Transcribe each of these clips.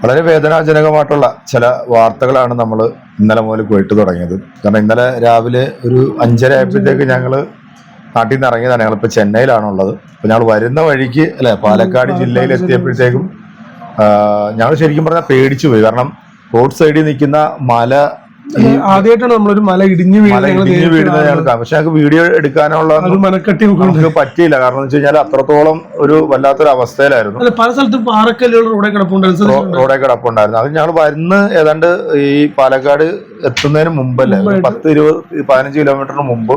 വളരെ വേദനാജനകമായിട്ടുള്ള ചില വാർത്തകളാണ് നമ്മൾ ഇന്നലെ മുതൽ കേട്ടു തുടങ്ങിയത്. കാരണം ഇന്നലെ രാവിലെ ഒരു അഞ്ചര ആയപ്പോഴത്തേക്ക് ഞങ്ങൾ നാട്ടിൽ നിന്ന് ഇറങ്ങിയതാണ്. ഞങ്ങളിപ്പോൾ ചെന്നൈയിലാണുള്ളത്. അപ്പോൾ ഞങ്ങൾ വരുന്ന വഴിക്ക് അല്ലെ പാലക്കാട് ജില്ലയിൽ എത്തിയപ്പോഴത്തേക്കും ഞങ്ങൾ ശരിക്കും പറഞ്ഞാൽ പേടിച്ചു പോയി. കാരണം റോഡ് സൈഡിൽ നിൽക്കുന്ന മല ആദ്യമായിട്ടാണ് നമ്മളൊരു മല ഇടിഞ്ഞു ഇടിഞ്ഞു വീഴുന്നത് പക്ഷെ ഞങ്ങൾക്ക് വീഡിയോ എടുക്കാനുള്ള മനക്കെട്ടി നമുക്ക് പറ്റിയില്ല. കാരണം വെച്ച് കഴിഞ്ഞാൽ അത്രത്തോളം ഒരു വല്ലാത്തൊരു അവസ്ഥയിലായിരുന്നു. പല സ്ഥലത്തും പാറക്കല്ലുകൾ റോഡേ കിടപ്പുണ്ടായിരുന്നു റോഡേ കിടപ്പുണ്ടായിരുന്നു. അത് ഞങ്ങൾ വരുന്ന ഏതാണ്ട് ഈ പാലക്കാട് എത്തുന്നതിന് മുമ്പല്ലേ? പത്ത് ഇരുപത് പതിനഞ്ച് കിലോമീറ്ററിന് മുമ്പ്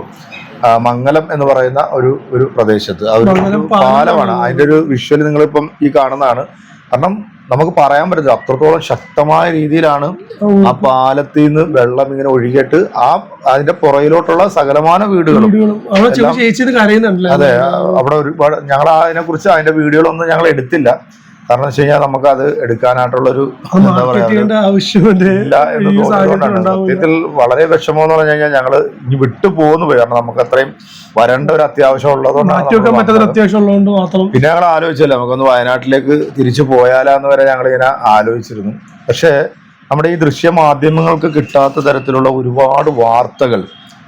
മംഗലം എന്ന് പറയുന്ന ഒരു ഒരു പ്രദേശത്ത്. അത് ഒരു പാലമാണ്. അതിന്റെ ഒരു വിഷ്വൽ നിങ്ങളിപ്പം ഈ കാണുന്നതാണ്. കാരണം നമുക്ക് പറയാൻ പറ്റില്ല അത്രത്തോളം ശക്തമായ രീതിയിലാണ് ആ പാലത്തിൽ നിന്ന് വെള്ളം ഇങ്ങനെ ഒഴുകിയിട്ട് ആ അതിന്റെ പുറയിലോട്ടുള്ള സകലമാന വീടുകളും. അതെ അവിടെ ഒരുപാട് ഞങ്ങൾ അതിനെ കുറിച്ച് അതിന്റെ വീഡിയോകളൊന്നും ഞങ്ങൾ എടുത്തില്ല. കാരണം വെച്ച് കഴിഞ്ഞാൽ നമുക്ക് അത് എടുക്കാനായിട്ടുള്ള ഒരു അത് എന്താ പറയുക സത്യത്തിൽ വളരെ വിഷമം എന്ന് പറഞ്ഞു കഴിഞ്ഞാൽ ഞങ്ങൾ ഇനി വിട്ടു പോകുന്നു പോയി കാരണം നമുക്ക് അത്രയും വരേണ്ട ഒരു അത്യാവശ്യം ഉള്ളതുകൊണ്ടാണ് പിന്നെ ഞങ്ങൾ ആലോചിച്ചല്ലേ നമുക്കൊന്ന് വയനാട്ടിലേക്ക് തിരിച്ചു പോയാലാന്ന് വരെ ഞങ്ങൾ ഇങ്ങനെ ആലോചിച്ചിരുന്നു. പക്ഷേ നമ്മുടെ ഈ ദൃശ്യ മാധ്യമങ്ങൾക്ക് കിട്ടാത്ത തരത്തിലുള്ള ഒരുപാട് വാർത്തകൾ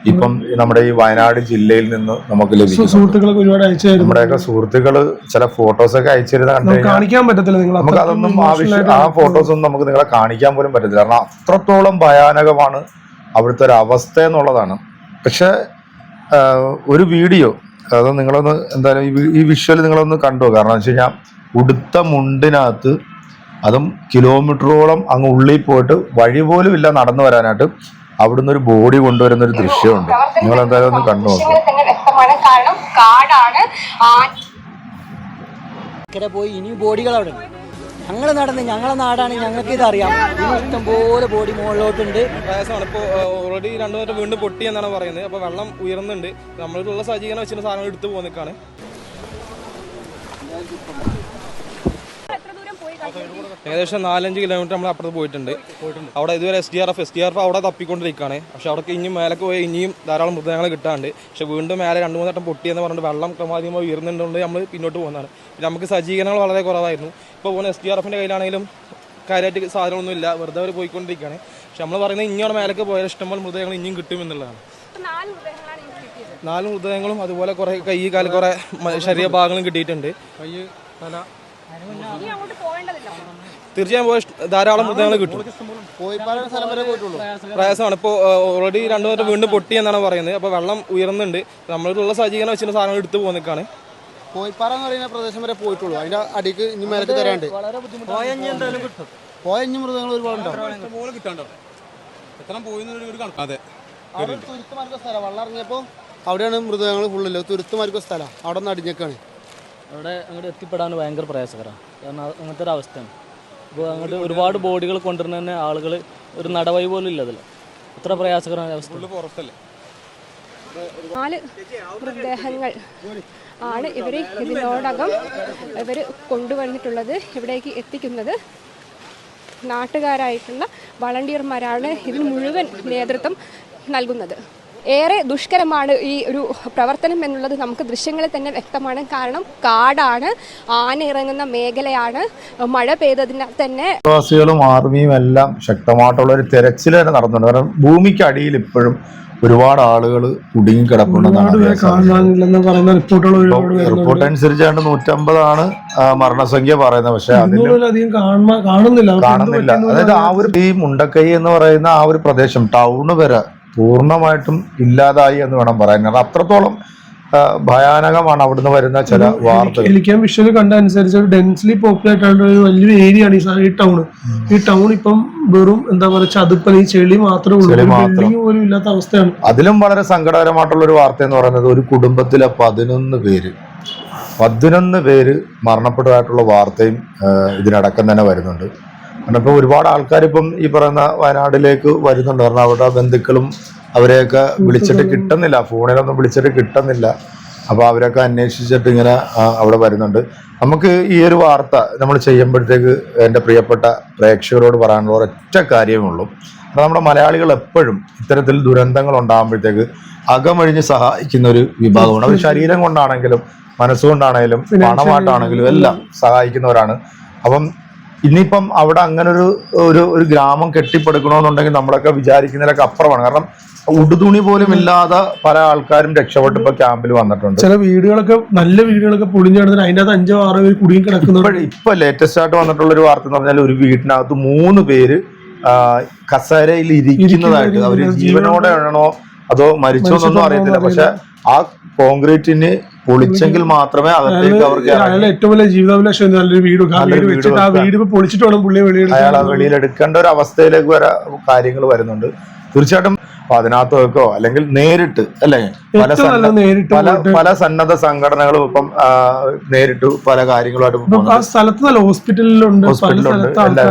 ഇപ്പം നമ്മുടെ ഈ വയനാട് ജില്ലയിൽ നിന്ന് നമുക്ക് ലഭിക്കും. നമ്മുടെയൊക്കെ സുഹൃത്തുക്കൾ ചില ഫോട്ടോസൊക്കെ അയച്ചിരുന്ന കണ്ടു നമുക്ക് കാണിക്കാൻ പറ്റത്തില്ല നിങ്ങൾ നമുക്ക് അതൊന്നും ആവശ്യം ആ ഫോട്ടോസ് ഒന്നും നമുക്ക് നിങ്ങളെ കാണിക്കാൻ പോലും പറ്റത്തില്ല. കാരണം അത്രത്തോളം ഭയാനകമാണ് അവിടുത്തെ ഒരു അവസ്ഥ എന്നുള്ളതാണ്. പക്ഷെ ഒരു വീഡിയോ അത് നിങ്ങളൊന്ന് എന്തായാലും ഈ വിഷ്വൽ നിങ്ങളൊന്ന് കണ്ടു കാരണം വെച്ച് കഴിഞ്ഞാൽ ഉടുത്ത മുണ്ടിനകത്ത് അതും കിലോമീറ്ററോളം അങ്ങ് ഉള്ളിൽ പോയിട്ട് വഴി പോലും ഇല്ല നടന്നു വരാനായിട്ട്. അവിടുന്ന് ഒരു ബോഡി കൊണ്ടുവരുന്ന ഒരു ദൃശ്യമുണ്ട്. നിങ്ങൾ എന്തായാലും ഒന്ന് കണ്ടു വ്യക്തമാണ്. കാരണം കാടാണ്. പോയി ഇനി ബോഡികൾ അവിടെ ഞങ്ങൾ നടന്ന് ഞങ്ങളെ നാടാണ് ഞങ്ങൾക്ക് ഇത് അറിയാം ഇഷ്ടം പോലെ ബോഡി മുകളിലോട്ടുണ്ട് പ്രയാസമാണ് ഇപ്പോൾ ഓൾറെഡി രണ്ടു നേരം വീണ്ടും പൊട്ടി എന്നാണ് പറയുന്നത്. അപ്പോൾ വെള്ളം ഉയർന്നുണ്ട്. നമ്മളുള്ള സജ്ജീകരണം വെച്ചിട്ട് സാധനങ്ങൾ എടുത്തു പോകുന്നേക്കാണ് ഏകദേശം നാലഞ്ച് കിലോമീറ്റർ നമ്മൾ അപ്പുറത്ത് പോയിട്ടുണ്ട്. അവിടെ ഇതുവരെ S D R F S D R F അവിടെ തപ്പിക്കൊണ്ടിരിക്കുകയാണ്. പക്ഷെ അവിടെ ഇനിയും മേലൊക്കെ പോയി ഇനിയും ധാരാളം മൃതദേഹങ്ങൾ കിട്ടാണ്ട് പക്ഷെ വീണ്ടും മേലെ രണ്ട് മൂന്ന് വട്ടം പൊട്ടിയെന്ന് പറഞ്ഞിട്ട് വെള്ളം ക്രമാതീതമായി ഉയർന്നിട്ടുണ്ട് നമ്മൾ പിന്നോട്ട് പോകുന്നതാണ്. പിന്നെ നമുക്ക് സജ്ജീകരണങ്ങൾ വളരെ കുറവായിരുന്നു. ഇപ്പോൾ പോകുന്ന എസ് ഡി ആർ എഫിന്റെ കയ്യിലാണെങ്കിലും കാര്യമായിട്ട് സാധനമൊന്നും ഇല്ല. വെറുതെ അവർ പോയിക്കൊണ്ടിരിക്കുകയാണ്. പക്ഷെ നമ്മൾ പറയുന്നത് ഇനിയോടെ മേലൊക്കെ പോയാൽ ഇഷ്ടംപോലെ മൃതദേഹങ്ങൾ ഇനിയും കിട്ടുമെന്നുള്ളതാണ് നാല് മൃതദേഹങ്ങളും അതുപോലെ കുറേ കൈ കാൽ കുറേ ശരീരഭാഗങ്ങളും കിട്ടിയിട്ടുണ്ട്. തീർച്ചയായും പോയ ധാരാളം മൃഗങ്ങൾ കിട്ടും. പ്രയാസമാണ്. ഇപ്പോൾ ഓൾറെഡി രണ്ടു നേരം വീണ്ടും പൊട്ടി എന്നാണ് പറയുന്നത്. അപ്പോൾ വെള്ളം ഉയർന്നുണ്ട്. നമ്മളുള്ള സജ്ജീകരണം വെച്ചിട്ട് സാധനങ്ങൾ എടുത്തു പോകുന്നേക്കാണ് കോയിപ്പാറ എന്ന് പറയുന്ന പ്രദേശം വരെ പോയിട്ടുള്ളൂ. അതിന്റെ അടിക്ക് ഇനി മേലേക്ക് തരാണ്ട്. പോയ ഇനി മൃഗങ്ങൾ ഒരുപാട് അതെ. അവിടെ സ്ഥലം. വെള്ളം ഇറങ്ങിയപ്പോ അവിടെയാണ് മൃഗങ്ങൾ ഫുള്ളില്ല തുരുത്തുമാർഗ സ്ഥലം. അവിടെ നിന്ന് അടിഞ്ഞേക്കാണ്. അവിടെ അങ്ങോട്ട് എത്തിപ്പെടാൻ ഭയങ്കര പ്രയാസകരമാണ് കാരണം അങ്ങനത്തെ ഒരു അവസ്ഥയാണ്. അപ്പോൾ അങ്ങോട്ട് ഒരുപാട് ബോഡികൾ കൊണ്ടുവരുന്ന തന്നെ ആളുകൾ ഒരു നടവഴി പോലും ഇല്ല അതിൽ അത്ര പ്രയാസകരമായ അവസ്ഥ നാല് മൃതദേഹങ്ങൾ ആണ് ഇവർ ഇതിനോടകം ഇവർ കൊണ്ടുവന്നിട്ടുള്ളത് ഇവിടേക്ക് എത്തിക്കുന്നത്. നാട്ടുകാരായിട്ടുള്ള വളണ്ടിയർമാരാണ് ഇതിന് മുഴുവൻ നേതൃത്വം നൽകുന്നത്. ഏറെ ദുഷ്കരമാണ് ഈ ഒരു പ്രവർത്തനം എന്നുള്ളത് നമുക്ക് ദൃശ്യങ്ങളിൽ തന്നെ വ്യക്തമാണ്. കാരണം കാടാണ് ആന ഇറങ്ങുന്ന മേഖലയാണ് മഴ പെയ്തതിനാൽ തന്നെ പ്രവാസികളും ആർമിയും എല്ലാം ശക്തമായിട്ടുള്ള ഒരു തെരച്ചിൽ തന്നെ നടന്നുണ്ട് കാരണം ഭൂമിക്കടിയിൽ ഇപ്പോഴും ഒരുപാട് ആളുകൾ കുടുങ്ങിക്കിടപ്പുണ്ടെന്നാണ് റിപ്പോർട്ട് അനുസരിച്ചാണ് നൂറ്റമ്പതാണ് മരണസംഖ്യ പറയുന്നത്. പക്ഷെ കാണുന്നില്ല. കാണുന്നില്ല. അതായത് ആ ഒരു ഈ മുണ്ടക്കൈ എന്ന് പറയുന്ന ആ ഒരു പ്രദേശം ടൗണ് വരെ പൂർണമായിട്ടും ഇല്ലാതായി എന്ന് വേണം പറയാൻ. കാരണം അത്രത്തോളം ഭയാനകമാണ് അവിടുന്ന് വരുന്ന ചില വാർത്തകൾ. എനിക്ക് വിഷ്വൽ കണ്ട അനുസരിച്ച് ഡെൻസ്ലി പോപ്പുലേറ്റ് ആയിട്ടുള്ള ഒരു വലിയൊരു ഏരിയ ആണ് ഈ ടൗൺ ഈ ടൗൺ ഇപ്പം വെറും എന്താ പറയുക ചതുപ്പലി ചെളി മാത്രമേ ഉള്ളൂ. പോലും ഇല്ലാത്ത അവസ്ഥയാണ്. അതിലും വളരെ സങ്കടകരമായിട്ടുള്ള ഒരു വാർത്ത എന്ന് പറയുന്നത് ഒരു കുടുംബത്തിലെ പതിനൊന്ന് പേര് പതിനൊന്ന് പേര് മരണപ്പെട്ടതായിട്ടുള്ള വാർത്തയും ഇതിനടക്കം തന്നെ വരുന്നുണ്ട്. ഇപ്പോൾ ഒരുപാട് ആൾക്കാരിപ്പം ഈ പറയുന്ന വയനാട്ടിലേക്ക് വരുന്നുണ്ട്. കാരണം അവരുടെ ബന്ധുക്കളും അവരെയൊക്കെ വിളിച്ചിട്ട് കിട്ടുന്നില്ല. ഫോണിലൊന്നും വിളിച്ചിട്ട് കിട്ടുന്നില്ല. അപ്പോൾ അവരൊക്കെ അന്വേഷിച്ചിട്ട് ഇങ്ങനെ അവിടെ വരുന്നുണ്ട്. നമുക്ക് ഈ ഒരു വാർത്ത നമ്മൾ ചെയ്യുമ്പോഴത്തേക്ക് എന്റെ പ്രിയപ്പെട്ട പ്രേക്ഷകരോട് പറയാനുള്ള ഒരൊറ്റ കാര്യമേ ഉള്ളൂ കാരണം നമ്മുടെ മലയാളികൾ എപ്പോഴും ഇത്തരത്തിൽ ദുരന്തങ്ങൾ ഉണ്ടാകുമ്പോഴത്തേക്ക് അകമഴിഞ്ഞ് സഹായിക്കുന്ന ഒരു വിഭാഗമാണ്. അവർ ശരീരം കൊണ്ടാണെങ്കിലും മനസ്സുകൊണ്ടാണെങ്കിലും പണമായിട്ടാണെങ്കിലും എല്ലാം സഹായിക്കുന്നവരാണ്. അപ്പം ഇനിയിപ്പം അവിടെ അങ്ങനെ ഒരു ഒരു ഒരു ഗ്രാമം കെട്ടിപ്പടുക്കണമെന്നുണ്ടെങ്കിൽ നമ്മളൊക്കെ വിചാരിക്കുന്നതിലൊക്കെ അപ്പുറമാണ്. കാരണം ഉടുതുണി പോലും ഇല്ലാതെ പല ആൾക്കാരും രക്ഷപ്പെട്ട് ഇപ്പൊ ക്യാമ്പിൽ വന്നിട്ടുണ്ട്. ചില വീടുകളൊക്കെ നല്ല വീടുകളൊക്കെ പൊളിഞ്ഞു കിടന്നിട്ട് അതിന്റെ അകത്ത് അഞ്ചോ ആറോ പേര് കുടുങ്ങി കിടക്കുന്നുണ്ട് ഇപ്പൊ ലേറ്റസ്റ്റ് ആയിട്ട് വന്നിട്ടുള്ള ഒരു വാർത്ത എന്ന് പറഞ്ഞാൽ ഒരു വീടിനകത്ത് മൂന്ന് പേര് കസേരയിൽ ഇരിക്കുന്നതായിട്ട് അവർ ജീവനോടെ ആണോ അതോ മരിച്ചോ എന്നൊന്നും അറിയത്തില്ല. പക്ഷെ ആ കോൺക്രീറ്റിന് പൊളിച്ചെങ്കിൽ മാത്രമേ അകത്തേക്ക് അവർക്ക് ഏറ്റവും വലിയ ജീവിതാഭിലാഷം നല്ലൊരു വീട്. ആ വീട് വെച്ചിട്ട് ആ പൊളിച്ചിട്ട് വേണം പുള്ളിയെ അയാൾ ആ വെളിയിലെടുക്കേണ്ട ഒരു അവസ്ഥയിലേക്ക് വരെ കാര്യങ്ങൾ വരുന്നുണ്ട്. തീർച്ചയായിട്ടും അപ്പൊ അതിനകത്ത് വെക്കോ? അല്ലെങ്കിൽ നേരിട്ട് അല്ലെ? പല പല പല സന്നദ്ധ സംഘടനകളും ഇപ്പം നേരിട്ട് പല കാര്യങ്ങളുമായിട്ട് സ്ഥലത്ത് നല്ല ഹോസ്പിറ്റലിലുണ്ട് ഹോസ്പിറ്റലുണ്ട്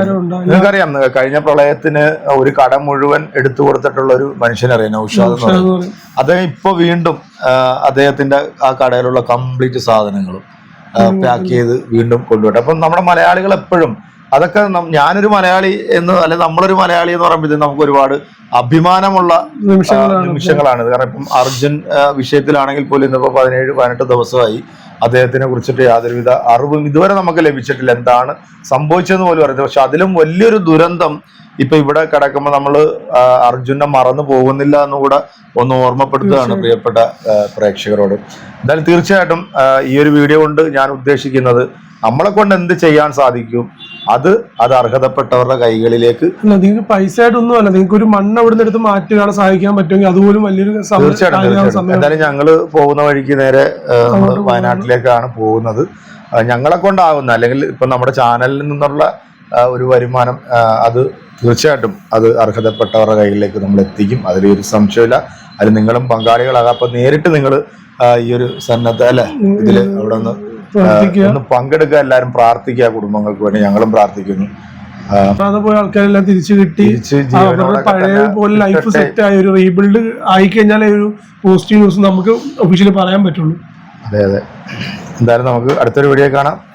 നിങ്ങൾക്കറിയാം കഴിഞ്ഞ പ്രളയത്തിന് ഒരു കട മുഴുവൻ എടുത്തു കൊടുത്തിട്ടുള്ള ഒരു മനുഷ്യനറിയാം എന്ന് പറയുന്നത്. അദ്ദേഹം ഇപ്പൊ വീണ്ടും അദ്ദേഹത്തിന്റെ ആ കടയിലുള്ള കംപ്ലീറ്റ് സാധനങ്ങളും പാക്ക് ചെയ്ത് വീണ്ടും കൊണ്ടുപോട്ടെ അപ്പം നമ്മുടെ മലയാളികൾ എപ്പോഴും അതൊക്കെ ഞാനൊരു മലയാളി എന്ന് അല്ലെ നമ്മളൊരു മലയാളി എന്ന് പറയുമ്പോൾ നമുക്ക് ഒരുപാട് അഭിമാനമുള്ള നിമിഷങ്ങളാണ്. കാരണം ഇപ്പം അർജുൻ വിഷയത്തിലാണെങ്കിൽ പോലും ഇന്നിപ്പോ പതിനേഴ് പതിനെട്ട് ദിവസമായി അദ്ദേഹത്തിനെ കുറിച്ചിട്ട് യാതൊരുവിധ അറിവും ഇതുവരെ നമുക്ക് ലഭിച്ചിട്ടില്ല. എന്താണ് സംഭവിച്ചതെന്ന് പോലും അറിയത്തില്ല. പക്ഷെ അതിലും വലിയൊരു ദുരന്തം ഇപ്പൊ ഇവിടെ കിടക്കുമ്പോൾ നമ്മൾ അർജുനെ മറന്നു പോകുന്നില്ല എന്നുകൂടെ ഒന്ന് ഓർമ്മപ്പെടുത്തുകയാണ് പ്രിയപ്പെട്ട പ്രേക്ഷകരോട്. എന്തായാലും തീർച്ചയായിട്ടും ഈ ഒരു വീഡിയോ കൊണ്ട് ഞാൻ ഉദ്ദേശിക്കുന്നത് നമ്മളെ കൊണ്ട് എന്ത് ചെയ്യാൻ സാധിക്കും അത് അത് അർഹതപ്പെട്ടവരുടെ കൈകളിലേക്ക് അല്ല നിങ്ങൾക്ക് പൈസ ആയിട്ടൊന്നും അല്ല നിങ്ങൾക്ക് ഒരു മണ്ണ് അവിടെ നിന്ന് എടുത്ത് മാറ്റി സഹായിക്കാൻ പറ്റുമെങ്കിൽ അതുപോലും വലിയൊരു തീർച്ചയായിട്ടും എന്തായാലും ഞങ്ങൾ പോകുന്ന വഴിക്ക് നേരെ വയനാട്ടിലേക്കാണ് പോകുന്നത്. ഞങ്ങളെ കൊണ്ടാകുന്ന അല്ലെങ്കിൽ ഇപ്പൊ നമ്മുടെ ചാനലിൽ നിന്നുള്ള ഒരു വരുമാനം അത് തീർച്ചയായിട്ടും അത് അർഹതപ്പെട്ടവരുടെ കയ്യിലേക്ക് നമ്മൾ എത്തിക്കും. അതിൽ ഒരു സംശയമില്ല അതിൽ നിങ്ങളും പങ്കാളികളാകാം. അപ്പൊ നേരിട്ട് നിങ്ങൾ ഈ ഒരു സന്നദ്ധ അല്ലെ ഇതിൽ അവിടെ പ്രാർത്ഥിക്കുക ഒന്ന് പങ്കെടുക്കുക എല്ലാവരും പ്രാർത്ഥിക്കുക കുടുംബങ്ങൾക്ക് വേണ്ടി ഞങ്ങളും പ്രാർത്ഥിക്കുന്നു. പോയ ആൾക്കാരെല്ലാം തിരിച്ചു കിട്ടി. പഴയ പോലെ ലൈഫ് സെറ്റ് ആയ ഒരു റീബിൽഡ് ആയി കഴിഞ്ഞാലേ ഒരു പോസിറ്റീവ് ന്യൂസ് നമുക്ക് ഒഫീഷ്യലി പറയാൻ പറ്റുള്ളൂ. അതെ അതെ. എന്തായാലും നമുക്ക് അടുത്തൊരു വീഡിയോ കാണാം.